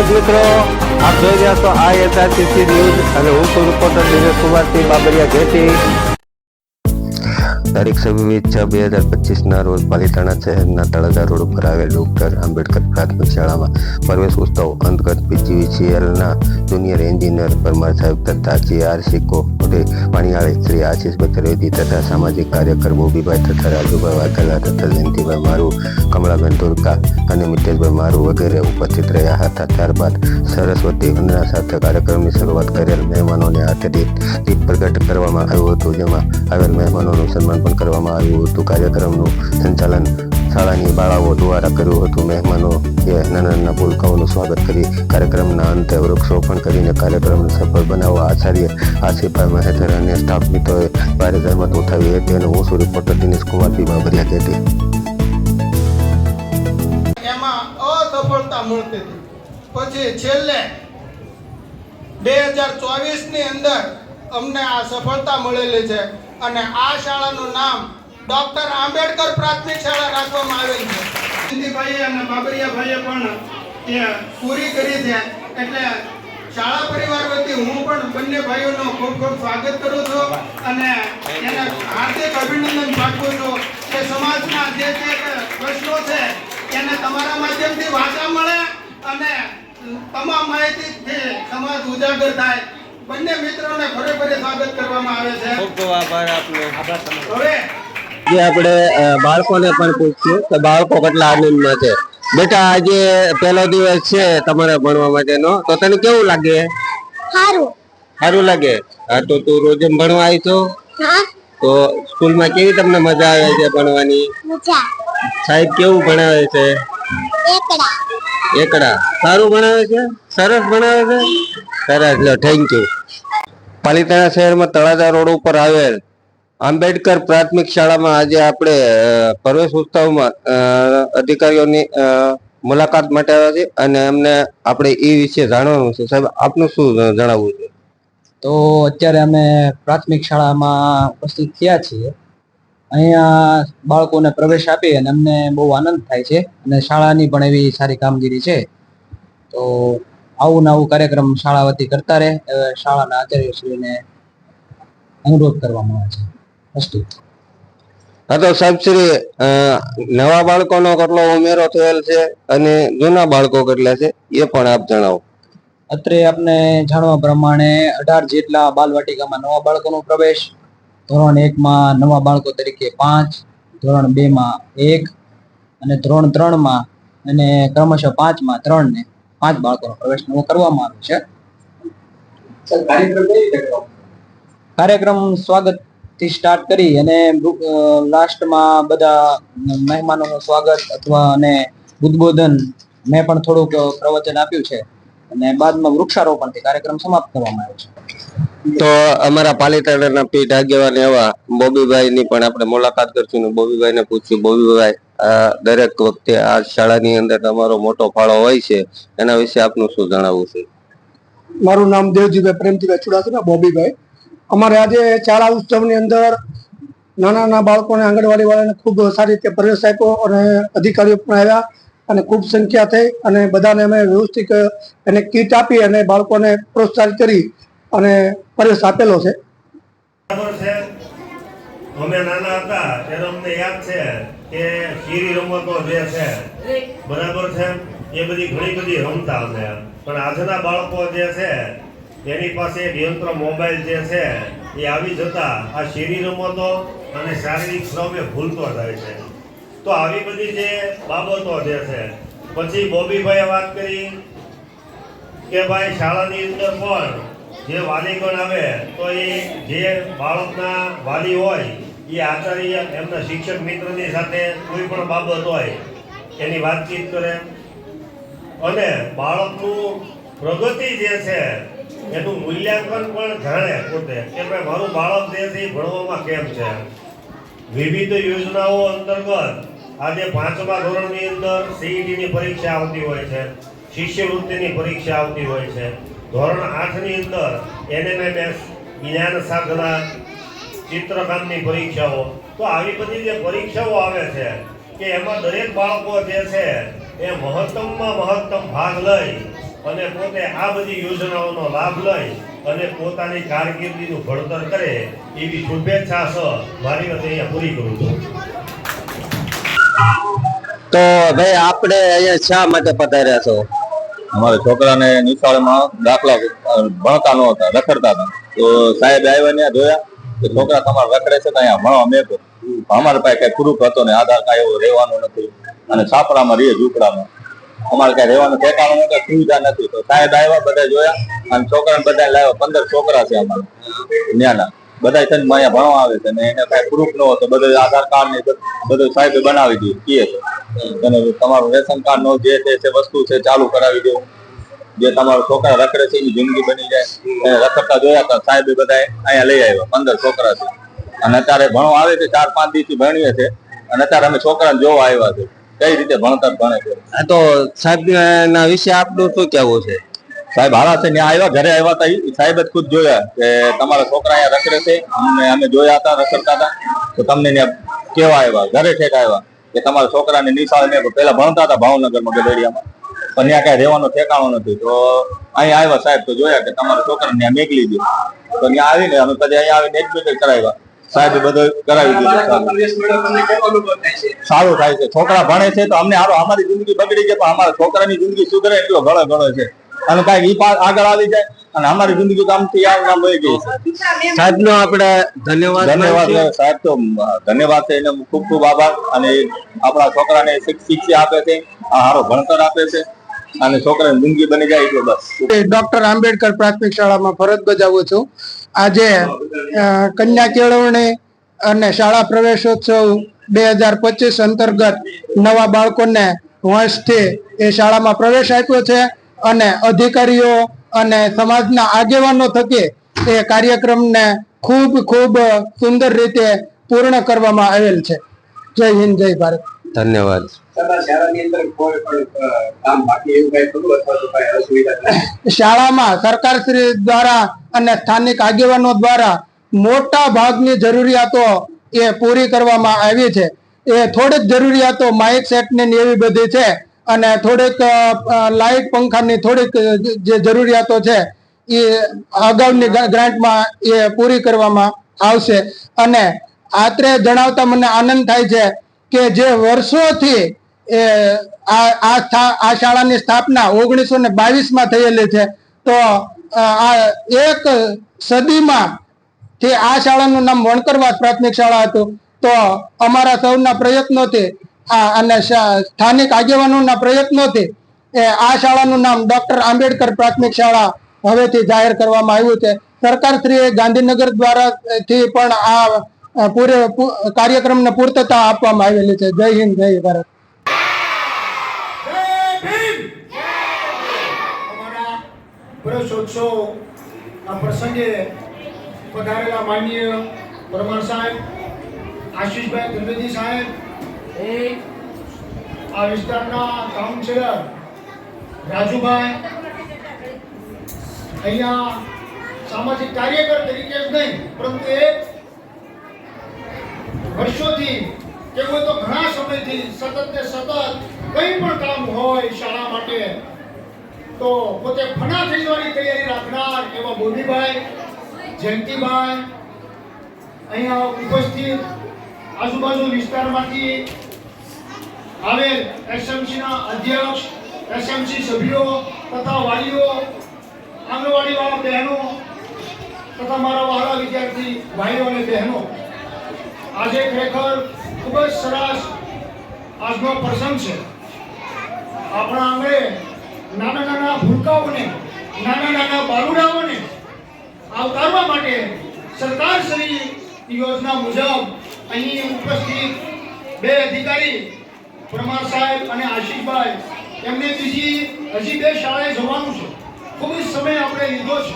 દર્શક મિત્રો, આપ જોઈ રહ્યા છો આ એસઆરટીસી ન્યૂઝ અને હું છું રિપોર્ટર દિનેશ કુમારસિંહ બાબરિયા ઘેટી. તારીખ છવ્વીસ છ. બે હજાર પચીસના રોજ પાલિતાણા શહેરના તળાજા રોડ ઉપર આવેલ ડૉક્ટર આંબેડકર પ્રાથમિક શાળામાં પ્રવેશ ઉત્સવ અંતર્ગત પીજીવીસીએલના જુનિયર એન્જિનિયર પરમાર સાહેબ તથા જીઆરસી કોટે પાણીયાળી શ્રી આશીષભાઈ ત્રિવેદી તથા સામાજિક કાર્યકર બોબીભાઈ તથા રાજુભાઈ વાઘેલા તથા જયંતિભાઈ મારું, કમળાબેન ધોળકા અને મિતેશભાઈ મારું વગેરે ઉપસ્થિત રહ્યા હતા. ત્યારબાદ સરસ્વતી વંદના સાથે કાર્યક્રમની શરૂઆત કરેલ મહેમાનોને હાથે દીપ પ્રગટ કરવામાં આવ્યું હતું, જેમાં આવેલ મહેમાનોનું સન્માન પણ કરવામાં આવ્યું હતું. કાર્યક્રમનું સંચાલન શાળાની બાળાઓ દ્વારા કર્યું હતું. મહેમાનો એ નાના નાના ભૂલકાઓનું સ્વાગત કરી કાર્યક્રમના અંતે વૃક્ષોપણ કરીને કાર્યક્રમને સફળ બનાવવા આચાર્ય આસિફભાઈ મહેતર અને સ્ટાફ મિત્રોએ ભારે જહેમત ઉઠાવી હતી અને હું છું રિપોર્ટર દિનેશ કુમાર અસફળતા મળતી હતી. પછી છેલ્લે બે હજાર ચોવીસની અંદર અમને આ સફળતા મળેલી છે. અને આ શાળાનું નામ ડોક્ટર આંબેડકર પ્રાથમિક શાળા રાખવામાં આવેલ છે. જયંતિભાઈએ અને બાબરિયાભાઈએ પણ પૂરી કરી છે. એટલે શાળા પરિવાર વતી હું પણ બંને ભાઈઓનો ખૂબ ખૂબ સ્વાગત કરું છું અને એને હાર્દિક અભિનંદન પાઠવું છું. કે સમાજના જે જે પ્રશ્નો છે, એને તમારા માધ્યમથી વાંચા મળે અને તમામ માહિતીથી સમાજ ઉજાગર થાય. બંને મિત્રોને ફરે ફરે સ્વાગત કરવામાં આવે છે. ખૂબ ખૂબ આભાર આપનો. હવે જે આપણે બાળકોને પણ પૂછ્યું કે બાળકો કેટલા આનંદમાં છે. બેટા આજે પહેલો દિવસ છે તમારે ભણવા માટેનો. તો તને કેવું લાગે? સારું સારું લાગે? હા તો તું રોજ એમ ભણવા આવી છો તો સ્કૂલમાં કેવી તમને મજા આવે છે ભણવાની? સાહેબ કેવું ભણાવે છે? એકડા. એકડા. સારું ભણાવે છે? સરસ ભણાવે છે? સરસ, લો થેન્ક યુ પાલિતાણા શહેરમાં તળાજા રોડ ઉપર આવેલ આંબેડકર પ્રાથમિક શાળામાં આજે આપણે પ્રવેશ ઉત્સવમાં અધિકારીઓની મુલાકાત માટે આવ્યા છે અને એમને આપણે એ વિશે જાણવાનું છે. સાહેબ, આપનું શું જણાવવું છે? તો અત્યારે અમે પ્રાથમિક શાળામાં ઉપસ્થિત થયા છીએ. અહીંયા બાળકોને પ્રવેશ આપી અને અમને બહુ આનંદ થાય છે અને શાળાની પણ એવી સારી કામગીરી છે. તો આવું ને આવું કાર્યક્રમ શાળા વતી કરતા રહે શાળાના આચાર્યશ્રીને અનુરોધ કરવામાં આવે છે. અસ્તુ. હા તો સાહેબ શ્રી અ, નવા બાળકોનો કેટલો ઉમેરો થયેલ છે અને જૂના બાળકો કેટલા છે એ પણ આપ જણાવો. અત્રે આપને જાણવા પ્રમાણે અઢાર જેટલા બાલવાટિકામાં નવા બાળકોનો પ્રવેશ ધોરણ એકમાં નવા બાળકો તરીકે પાંચ ધોરણ બેમાં એક અને ધોરણ ત્રણમાં અને ક્રમશઃ પાંચમાં ત્રણ ને પાંચ બાળકોનો પ્રવેશ નવો કરવામાં આવ્યો છે. કાર્યક્રમ સ્વાગતથી સ્ટાર્ટ કરી અને લાસ્ટમાં બધા મહેમાનોનું સ્વાગત અથવા અને ઉદ્બોધન મેં પણ થોડુંક પ્રવચન આપ્યું છે. અને બાદમાં વૃક્ષારોપણથી કાર્યક્રમ સમાપ્ત કરવામાં આવ્યો છે. તો અમારા પાલિતાણાના પીઠ આગેવાન એવા બોબીભાઈ ની પણ આપણે મુલાકાત કરશું બોબીભાઈને બોબીભાઈ ને પૂછશું. બોબીભાઈ આ દરેક વખતે આ શાળાની અંદર તમારો મોટો ફાળો હોય છે. એના વિશે આપનું શું જણાવવું છે? મારું નામ દેવજીભાઈ પ્રેમજીભાઈ ચુડાસમા બોબીભાઈ. અમારે આજે શાળા ઉત્સવની અંદર નાના નાના બાળકોને આંગણવાડી વાળાને ખૂબ સારી રીતે પ્રવેશ આપ્યો અને અધિકારીઓ પણ આવ્યા અને ખૂબ સંખ્યા થઈ અને બધાને અમે વ્યવસ્થિત એને કીટ આપી અને બાળકોને પ્રોત્સાહિત કરી અને પ્રવેશ આપેલો છે. છે. અમે નાના હતા ત્યારે અમને યાદ છે. કે શીરી રમતો જે છે, બરાબર છે? એ બધી ઘણી બધી રમતા છે. પણ આજના બાળકો જે છે, એની પાસે નિયંત્ર મોબાઈલ જે છે, એ આવી જતા આ શેરી રમતો અને શારીરિક શ્રમ એ ભૂલતો જાય છે. તો આવી બધી જે બાબતો જે છે, પછી બોબીભાઈએ વાત કરી કે ભાઈ શાળાની અંદર પણ જે વાલીગણ આવે, તો એ જે બાળકના વાલી હોય એ આચાર્ય એમના શિક્ષક મિત્રની સાથે કોઈ પણ બાબત હોય, એની વાતચીત કરે. અને બાળકનું પ્રગતિ જે છે, એનું મૂલ્યાંકન પણ જાણે પોતે. કે ભાઈ, મારું બાળક જે છે ભણવામાં કેમ છે? વિવિધ યોજનાઓ અંતર્ગત આજે પાંચમા ધોરણની અંદર સીઈટીની પરીક્ષા આવતી હોય છે, શિષ્યવૃત્તિની પરીક્ષા આવતી હોય છે. ધોરણ આઠની અંદર એનએમએમએસ જ્ઞાન સાધના ચિત્રકામની પરીક્ષાઓ. તો આવી બધી જે પરીક્ષાઓ આવે છે કે એમાં દરેક બાળકો જે છે એ મહત્તમમાં મહત્તમ ભાગ લઈ અને પોતે આ બધી યોજનાઓનો લાભ લઈ અને પોતાની કારકિર્દીનું ભણતર કરે એવી શુભેચ્છા સહ મારી વાત અહીંયા પૂરી કરું છું. તો ભાઈ આપણે અહીંયા શા માટે પધાર્યા છો? અમારા છોકરાને નિશાળમાં દાખલા ભણતા નહોતા રખડતા હતા. તો સાહેબ આવ્યા ત્યાં જોયા. છોકરા તમારા રખડે છે તો અહીંયા ભણવા મેકો અમારે પાસે કઈ પ્રૂફ હતો ને આધાર કાર્ડ એવું રહેવાનું નથી. અને છાપરામાં રહીએ ઝૂંપડામાં. અમારે કઈ રહેવાનું ઠેકાણું નથી, સુવિધા નથી. તો સાહેબ આવ્યા બધા જોયા. અને છોકરાને બધા લાવ્યા. પંદર છોકરા છે અમારે. ન્યાના બધા છે અહીંયા ભણવા આવે છે. ને એને કઈ પ્રૂફ ન હતો. બધું આધાર કાર્ડ ને બધું સાહેબે બનાવી દીધું. કીએ છે. તમારું રેશન કાર્ડ નો જે તે વસ્તુ છે, ચાલુ કરાવી દેવું જે તમારો છોકરા રખડે છે એની જિંદગી બની જાય. રખડતા જોયા હતા સાહેબે બધા અહીંયા લઈ આવ્યા પંદર છોકરા છે. અને અત્યારે ભણવા આવે છે ચાર પાંચ દિવસથી ભણીએ છે. અને અત્યારે અમે છોકરાને જોવા આવ્યા છે. કઈ રીતે ભણતર ભણે છે? આ તો સાહેબ ના વિશે આપનું શું કહેવું છે? સાહેબ હારા છે ત્યાં આવ્યા ઘરે આવ્યા હતા સાહેબ જ ખુદ જોયા કે તમારા છોકરા અહીંયા રખડે છે. અમને અમે જોયા હતા રખડતા હતા. તો તમને ત્યાં કેવા આવ્યા ઘરે ઠેક આવ્યા કે તમારા છોકરાને નિશાળ ને પેલા ભણતા હતા ભાવનગરમાં ગઢડિયામાં પણ ત્યાં કઈ રહેવાનું ઠેકાણું નથી. તો અહીં આવ્યા સાહેબ તો જોયા કે તમારા છોકરાને ત્યાં મેકલી દો. તો ત્યાં આવીને અમે પછી અહીંયા આવીને એડમિટ કરાવ્યા. સાહેબ બધું કરાવી દીધું સારું. થાય છે. છોકરા ભણે છે તો અમને હારો અમારી જિંદગી બગડી છે પણ અમારા છોકરાની જિંદગી સુધરે એટલો ઘણો ઘણો છે. અને કાંઈક ઈ પાસ આગળ આવી જાય અને અમારી જિંદગી તો આમથી આમ નામ વહી ગઈ છે. સાહેબ નો આપણે ધન્યવાદ ધન્યવાદ સાહેબ તો ધન્યવાદ છે. એને ખૂબ ખૂબ આભાર. અને આપણા છોકરાને શિક્ષા આપે છે. આ સારો ભણતર આપે છે. અને છોકરાની જિંદગી બની જાય એટલો બસ. ડોક્ટર આંબેડકર પ્રાથમિક શાળામાં ફરજ બજાવું છું. આજે કન્યા કેળવણી અને શાળા પ્રવેશોત્સવ બે હજાર પચીસ અંતર્ગત નવા બાળકોને વંશથી એ શાળામાં પ્રવેશ આપ્યો છે અને અધિકારીઓ અને સમાજના આગેવાનો થકી એ કાર્યક્રમને ખૂબ ખૂબ સુંદર રીતે પૂર્ણ કરવામાં આવેલ છે. જય હિન્દ જય ભારત. ધન્યવાદ. શાળામાં સરકારશ્રી દ્વારા અને સ્થાનિક આગેવાનો દ્વારા મોટા ભાગની જરૂરિયાતો એ પૂરી કરવામાં આવી છે. એ થોડીક જરૂરિયાતો માઇક સેટની એવી બધી છે અને થોડીક લાઇટ પંખાની થોડીક જે જરૂરિયાતો છે એ અગાઉની ગ્રાન્ટમાં એ પૂરી કરવામાં આવશે. અને આત્રે જણાવતા મને આનંદ થાય છે કે જે વર્ષોથી આ શાળાની સ્થાપના ઓગણીસો ને બાવીસમાં થયેલી છે. તો આ એક સદીમાં થી આ શાળાનું નામ વણકરવાસ પ્રાથમિક શાળા હતું, તો અમારા સૌના પ્રયત્નોથી અને સ્થાનિક આગેવાનોના પ્રયત્નોથી, એ આ શાળાનું નામ ડોક્ટર આંબેડકર પ્રાથમિક શાળા હવેથી જાહેર કરવામાં આવ્યું છે. સરકારશ્રીએ ગાંધીનગર દ્વારા થી પણ આ પૂરે કાર્યક્રમને પૂર્તતા આપવામાં આવેલી છે. જય હિન્દ, જય ભારત અમારા પ્રવેશોત્સવ પ્રસંગે પધારેલા માનનીય પ્રમાણ સાહેબ, આશીષભાઈ ત્રિવેદી સાહેબ આ વિસ્તારના કાઉન્સિલર રાજુભાઈ, અહીંયા સામાજિક કાર્યકર તરીકે જ નહીં, પરંતુ એક વર્ષોથી કે તો ઘણા સમયથી સતત ને સતત કંઈ પણ કામ હોય શાળા માટે તો પોતે ફના થઈ જવાની તૈયારી રાખનાર એવા મોદીભાઈ, જયંતિભાઈ, અહીંયા ઉપસ્થિત આજુબાજુ વિસ્તારમાંથી આવેલ એસએમસીના અધ્યક્ષ, એસએમસી સભ્યો તથા વાલીઓ આંગણવાડી વાળા બહેનો તથા મારા વાળા વિદ્યાર્થી ભાઈઓ અને બહેનો. આજે ખરેખર ખૂબ જ સરસ આજનો પ્રસંગ છે. આપણા આંગણે નાના નાના ભૂલકાઓને નાના નાના બાલુડાઓને આવકારવા માટે સરકારશ્રી યોજના મુજબ અહીં ઉપસ્થિત બે અધિકારી, પરમાર સાહેબ અને આશિષભાઈ, એમને બીજી હજી બે શાળાએ જવાનું છે. ખૂબ જ સમય આપણે લીધો છે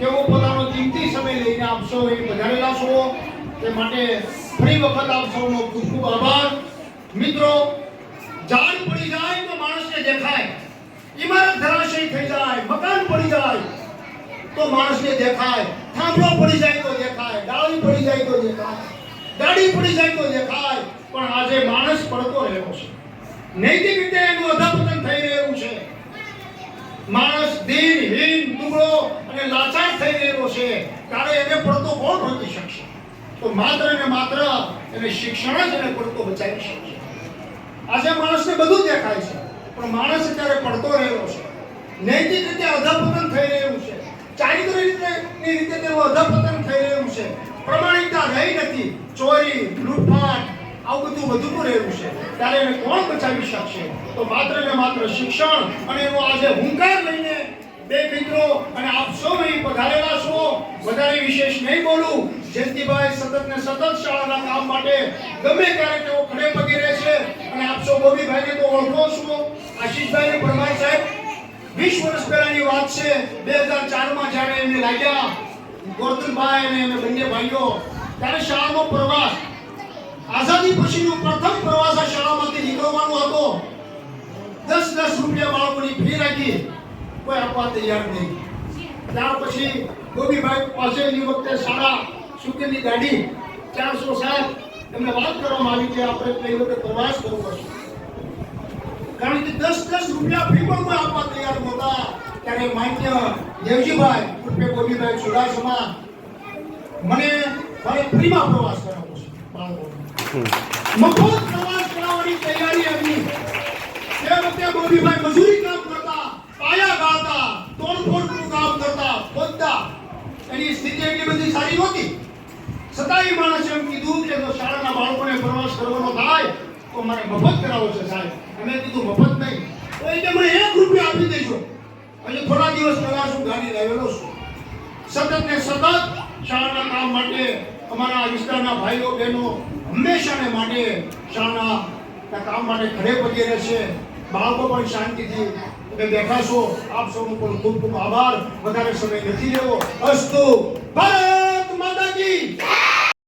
તેઓ પોતાનો કિંમતી સમય લઈને આપશો એ વધારેલા છો. તે માટે ફરી વખત આપ સૌનો ખૂબ ખૂબ આભાર. મિત્રો જાન પડી જાય તો માણસને દેખાય. ઇમારત ધરાશયી થઈ જાય, મકાન પડી જાય, તો માણસને દેખાય. થાંભલો પડી જાય તો દેખાય, ડાળી પડી જાય તો દેખાય, ગાડી પડી જાય તો દેખાય. પણ આજે માણસ પડતો રહ્યો છે. નૈતિક રીતે એનું અધપતન થઈ રહ્યું છે. માણસ દીનહીન દુબળો અને લાચાર થઈ રહ્યો છે. ત્યારે એને પડતો કોણ રોકી શકશે? તો માત્ર ને માત્ર એને શિક્ષણ જ એને પડતો બચાવી શકશે. આજે માણસને બધું દેખાય છે. પણ માણસ અત્યારે પડતો રહેલો છે. નૈતિક રીતે અધપતન થઈ રહ્યું છે. ચારિત્ર રીતે ની રીતે તેનું અધપતન થઈ રહ્યું છે. પ્રમાણિકતા રહી નથી. ચોરી, લૂંટફાટ, આવું બધું વધતું રહ્યું છે. ત્યારે એને કોણ બચાવી શકશે? તો માત્ર ને માત્ર શિક્ષણ અને એનો આજે હુંકાર લઈને બે મિત્રો, અને આપ સૌ અહીં પધારેલા છો. વધારે વિશેષ નહીં બોલું, જયંતિભાઈ સતત ને સતત શાળાના કામ માટે ગમે ત્યારે તેઓ ખડે પગે રહે છે. અને આપ સૌ બોબીભાઈને તો ઓળખો છો. આશીષભાઈ પરમાર સાહેબ, વીસ વર્ષ પહેલાની વાત છે. બે હજાર ચારમાં જ્યારે એમને લાગ્યા, ગોરધનભાઈ અને એમને બંને ભાઈઓ, ત્યારે શાળાનો પ્રવાસ, આઝાદી પછીનો પ્રથમ પ્રવાસ આ શાળામાંથી નીકળવાનો હતો. કોઈ આપવા તૈયાર નહીં. ત્યાર પછી ગોપીભાઈ પાસે એ વખતે સારા સુકેલી ગાડી ચારસો સાત એમને વાત કરવામાં આવી કે આપણે કઈ વખતે પ્રવાસ કરવો પડશે. કારણ કે દસ દસ રૂપિયા ફી પણ આપવા તૈયાર નહોતા. ત્યારે માન્ય દેવજીભાઈ ઉર્ફે ગોપીભાઈ ચુડાસમા મને મારે ફ્રીમાં પ્રવાસ કરાવો છે બાળકોને મફત પ્રવાસ કરાવવાની તૈયારી એમની. તે વખતે ગોપીભાઈ મજૂરી કામ કરતા પાયા ગાળતા તોડફોડનું કામ કરતા ખોદતા એની એટલી બધી સારી નહોતી. છતાંય માણસે એમ કીધું કે જો શાળાના બાળકોને પ્રવાસ કરવાનો થાય, તો મારે મફત કરાવો છે સાહેબ. અમે કીધું, મફત નહીં. તો એ મને એક રૂપિયા આપી દેજો. અને થોડા દિવસ પહેલા હું ગાડી લાવેલો છું. સતત ને સતત શાળાના કામ માટે, અમારા વિસ્તારના ભાઈઓ, બહેનો હંમેશાને માટે શાળાના કામ માટે ઘરે પગી રહેશે બાળકો પણ શાંતિથી તમે બેઠા છો. આપ સૌનો પણ ખૂબ ખૂબ આભાર. વધારે સમય નથી લેવો અસ્તુ. ભારત માતા